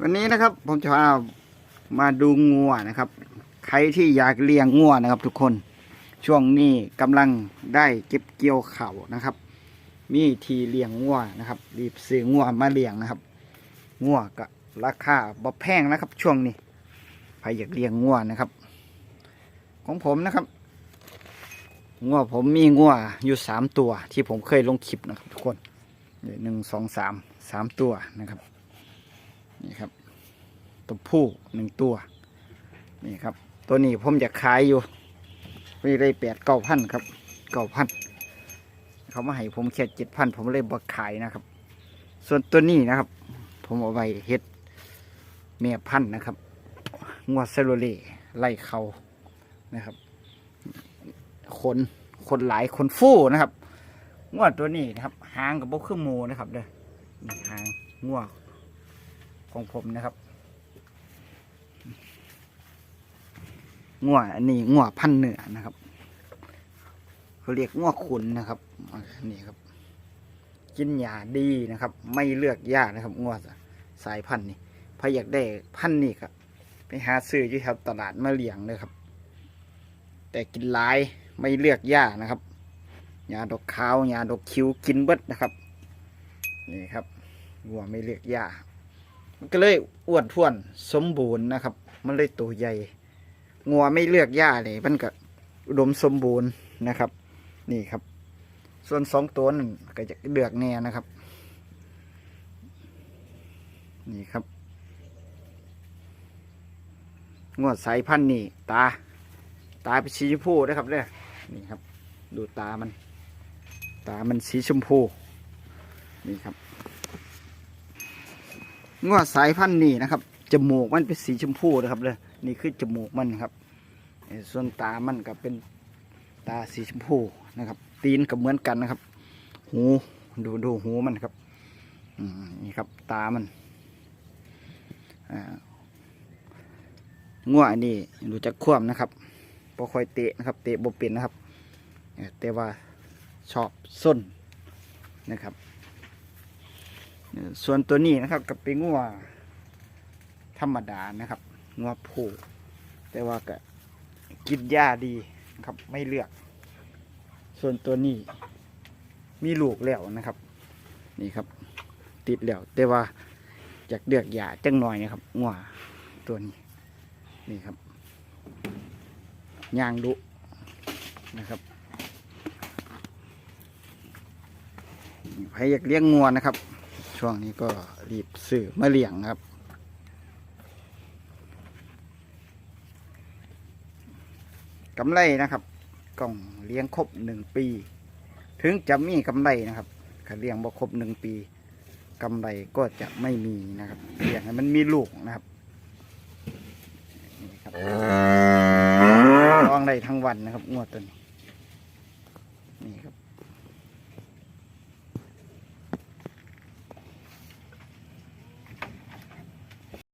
วันนี้นะครับผมจะพามาดูงัวนะครับ ใครที่อยากเลี้ยงงัวนะครับ ทุกคนช่วงนี้กำลังได้เก็บเกี่ยวเข่านะครับ มีทีเลี้ยงงัวนะครับ รีบซื้องัวมาเลี้ยงนะครับงัวก็ราคาบ่แพงนะครับ ช่วงนี้ใครอยากเลี้ยงงัวนะครับ ของผมนะครับงัวผมมีงัวอยู่สามตัว ที่ผมเคยลงคลิปนะครับ ทุกคนหนึ่งสองสามสามตัวนะครับ นี่ครับ ตัวผู้หนึ่งตัว นี่ครับ ตัวนี้ผมจะขายอยู่ไม่ได้แปดเก้าพันครับเก้าพันเขามาให้ผมแค่เจ็ดพันผมเลยบอกขายนะครับ ส่วนตัวนี้นะครับ ผมเอาไว้เฮ็ดเมียพันธุ์นะครับงัวเซโรเล่ไล่เขานะครับขนคนหลายคนฟู่นะครับงวดตัวนี้นะครับ หางกับโบคือหมูนะครับเด้อหางงว ของผมนะครับงัวอันนี้งัวพันเหนือนะครับเขาเรียกงัวขุนนะครับนี่ครับ กินหญ้าดีนะครับ ไม่เลือกยากนะครับงัวสายพันธุ์นี้พออยากได้พันธุ์นี้ครับไปหาซื้ออยู่แถวตลาดมาเลี้ยงเลยครับ แต่กินหลายไม่เลือกยานะครับหญ้าดอกขาวหญ้าดอกคิ้วกินเบิดนะครับนี่ครับงัวไม่เลือกยา มันก็เลยอ้วนท้วนสมบูรณ์นะครับ มันเลยตัวใหญ่งัวไม่เลือกหญ้าเลยมันก็อุดมสมบูรณ์นะครับ นี่ครับ ส่วนสองตัวนั้นก็จะเลือกแน่นะครับ นี่ครับงวดสายพันธุ์นี่ ตา ตาเป็นสีชมพูนะครับเนี่ยนี่ครับ ดูตามัน ตามันสีชมพู นี่ครับ งวดสายพันธุ์นี่นะครับจมูกมันเป็นสีชมพูนะครับเลยนี่คือจมูกมันครับ ส่วนตามันก็เป็นตาสีชมพูนะครับ ตีนก็เหมือนกันนะครับ หูดูดูหูมันครับนี่ครับตามันอ่างวนนี้รู้จักคว่ำนะครับพอคอยเตะนะครับ เตะบ่เป็นนะครับเอ่อแต่ว่าชอบส้นนะครับ ส่วนตัวนี้นะครับกับเป็นงัวธรรมดานะครับงัวผูแต่ว่าก็กินหญ้าดีนะครับไม่เลือก ส่วนตัวนี้มีลูกแล้วนะครับ นี่ครับ ติดแล้วแต่ว่าอยากเลือกหญ้าจังหน่อยนะครับงัวตัวนี้นี่ครับยางดุนะครับใครอยากเลี้ยงงัวนะครับ ช่วงนี้ก็รีบซื้อมาเลี้ยงครับ กำไรนะครับ กล่องเลี้ยงครบหนึ่งปี ถึงจะมีกำไรนะครับถ้าเลี้ยงบ่ครบหนึ่งปีกำไรก็จะไม่มีนะครับเลี้ยงให้มันมีลูกนะครับนี่ครับลองได้ทั้งวันนะครับงวดตัวนี้นี่ครับ